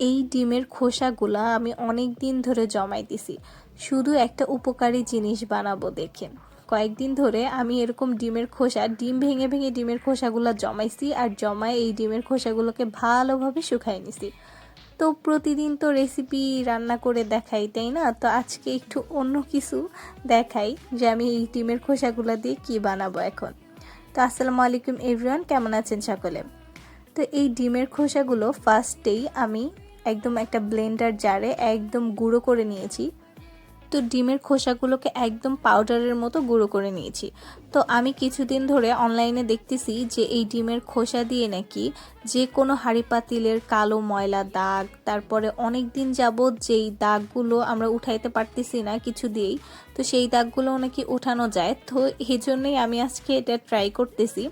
এই ডিমের খোসাগুলা আমি অনেক দিন ধরে জমাইতেছি শুধু একটা উপকারী জিনিস বানাবো দেখে কয়েকদিন ধরে আমি এরকম ডিমের খোসা, ডিম ভেঙে ভেঙে ডিমের খোসাগুলো জমাইছি আর জমায় এই ডিমের খোসাগুলোকে ভালোভাবে শুকাই নিছি। তো প্রতিদিন তো রেসিপি রান্না করে দেখাই, তাই না? তো আজকে একটু অন্য কিছু দেখাই যে আমি এই ডিমের খোসাগুলো দিয়ে কি বানাবো এখন। তো আসসালামু আলাইকুম এভরিওয়ান, কেমন আছেন সকলে? তো এই ডিমের খোসাগুলো ফার্স্টেই আমি একদম একটা ব্লেন্ডার জারে একদম গুঁড়ো করে নিয়েছি। তো ডিমের খোসাগুলোকে একদম পাউডারের মতো গুঁড়ো করে নিয়েছি। তো আমি কিছুদিন ধরে অনলাইনে দেখতেছি যে এই ডিমের খোসা দিয়ে নাকি যে কোনো হাঁড়ি পাতিলের কালো ময়লা দাগ, তারপরে অনেক দিন যাবৎ যেই দাগগুলো আমরা উঠাইতে পারতেছি না কিছু দিয়েই, তো সেই দাগগুলো নাকি উঠানো যায়। তো এই জন্যই আমি আজকে এটা ট্রাই করতেছি।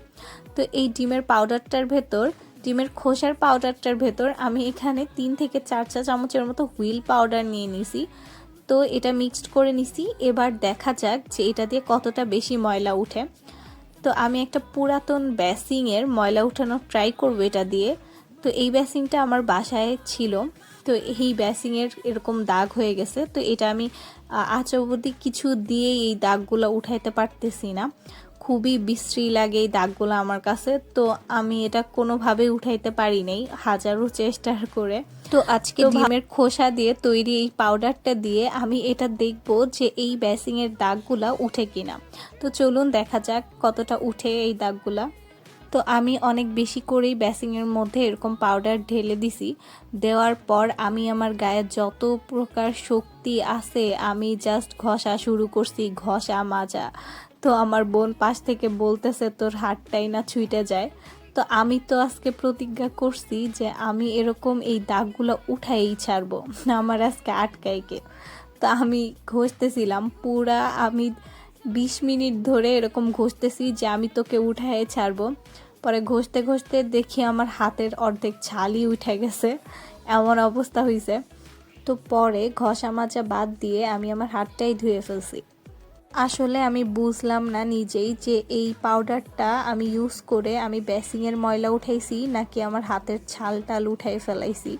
তো এই ডিমের পাউডারটার ভেতর ডিমের খোসার পাউডারটার ভেতর আমি এখানে তিন থেকে চার চা চামচের মতো হুইল পাউডার নিয়ে নিছি। তো এটা মিক্সড করে নিছি। এবার দেখা যাক যে এটা দিয়ে কতটা বেশি ময়লা উঠে। তো আমি একটা পুরাতন ব্যাসিংয়ের ময়লা উঠানোর ট্রাই করব এটা দিয়ে। তো এই ব্যাসিংটা আমার বাসায় ছিল। তো এই ব্যাসিংয়ের এরকম দাগ হয়ে গেছে। তো এটা আমি আজ কিছু দিয়ে এই দাগগুলো উঠাইতে পারতেছি না। খুবই বিশ্রী লাগে এই দাগগুলো আমার কাছে। তো আমি এটা কোনোভাবে উঠাইতে পারি নাই হাজারো চেষ্টা করে। তো আজকে ডিমের খোসা দিয়ে তৈরি এই পাউডারটা দিয়ে আমি এটা দেখব যে এই ব্যাসিংয়ের দাগগুলো উঠে কিনা। তো চলুন দেখা যাক কতটা উঠে এই দাগগুলা। তো আমি অনেক বেশি করেই ব্যাসিংয়ের মধ্যে এরকম পাউডার ঢেলে দিছি। দেওয়ার পর আমি আমার গায়ে যত প্রকার শক্তি আছে, আমি জাস্ট ঘষা শুরু করছি, ঘষা মাজা। তো আমার বোন পাশ থেকে বলতেছে, তোর হাতটাই না ছুঁইটে যায়। তো আমি তো আজকে প্রতিজ্ঞা করছি যে আমি এরকম এই দাগগুলো উঠাই ছাড়বো, আমার আজকে আটকাইকে তো আমি ঘষতেছিলাম, পুরা আমি বিশ মিনিট ধরে এরকম ঘষতেছি যে আমি তোকে উঠাই ছাড়বো। পরে ঘষতে ঘষতে দেখি আমার হাতের অর্ধেক ছালই উঠে গেছে। এমন অবস্থা হয়েছে তো পরে ঘষা মাজা বাদ দিয়ে আমি আমার হাতটাই ধুয়ে ফেলছি। আসলে আমি বুঝলাম না নিজেই যে এই পাউডারটা আমি ইউজ করে আমি বেসিংয়ের ময়লা উঠাইছি নাকি আমার হাতের ছাল টাল উঠাই ফেলাইছি।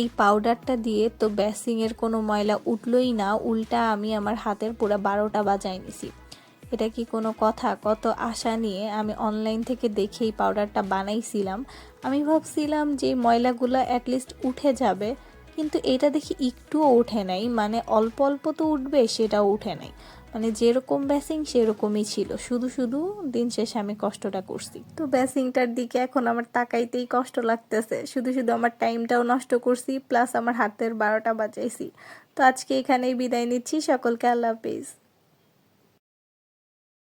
এই পাউডারটা দিয়ে তো বেসিংয়ের কোনো ময়লা উঠলই না, উল্টা আমি আমার হাতের পুরো বারোটা বাজাই নিছি। এটা কি কোনো কথা? কত আশা নিয়ে আমি অনলাইন থেকে দেখেই পাউডারটা বানাইছিলাম। আমি ভাবছিলাম যে ময়লাগুলো অ্যাটলিস্ট উঠে যাবে, কিন্তু এটা দেখি একটুও উঠে নাই। মানে অল্প অল্প তো উঠবে, সেটাও উঠে নাই। মানে যেরকম ব্যাসিং সেরকমই ছিল। শুধু শুধু দিন শেষে আমি কষ্টটা করছি। তো ব্যাসিংটার দিকে এখন আমার তাকাইতেই কষ্ট লাগতেছে। শুধু শুধু আমার টাইমটাও নষ্ট করছি প্লাস আমার হাতের বারোটা বাজাইছি। তো আজকে এখানেই বিদায় নিচ্ছি। সকলকে আল্লাহ হাফিজ।